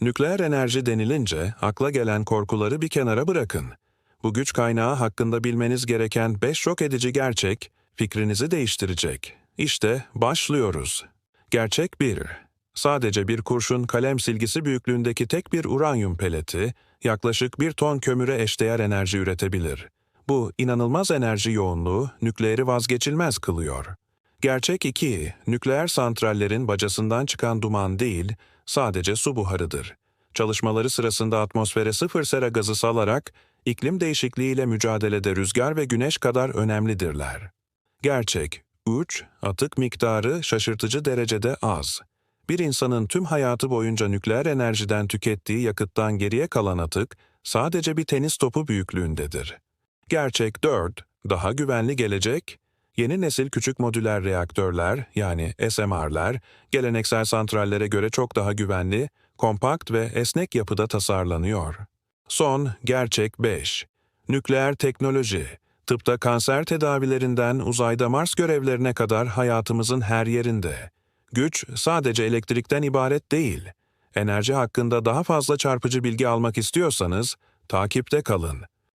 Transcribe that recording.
Nükleer enerji denilince akla gelen korkuları bir kenara bırakın. Bu güç kaynağı hakkında bilmeniz gereken 5 şok edici gerçek fikrinizi değiştirecek. İşte başlıyoruz. Gerçek 1. Sadece bir kurşun kalem silgisi büyüklüğündeki tek bir uranyum peleti yaklaşık bir ton kömüre eşdeğer enerji üretebilir. Bu inanılmaz enerji yoğunluğu nükleeri vazgeçilmez kılıyor. Gerçek 2. Nükleer santrallerin bacasından çıkan duman değil, sadece su buharıdır. Çalışmaları sırasında atmosfere sıfır sera gazı salarak iklim değişikliğiyle mücadelede rüzgar ve güneş kadar önemlidirler. Gerçek 3. Atık miktarı şaşırtıcı derecede az. Bir insanın tüm hayatı boyunca nükleer enerjiden tükettiği yakıttan geriye kalan atık sadece bir tenis topu büyüklüğündedir. Gerçek 4. Daha güvenli gelecek. Yeni nesil küçük modüler reaktörler yani SMR'ler geleneksel santrallere göre çok daha güvenli, kompakt ve esnek yapıda tasarlanıyor. Son gerçek 5. Nükleer teknoloji. Tıpta kanser tedavilerinden uzayda Mars görevlerine kadar hayatımızın her yerinde. Güç sadece elektrikten ibaret değil. Enerji hakkında daha fazla çarpıcı bilgi almak istiyorsanız takipte kalın.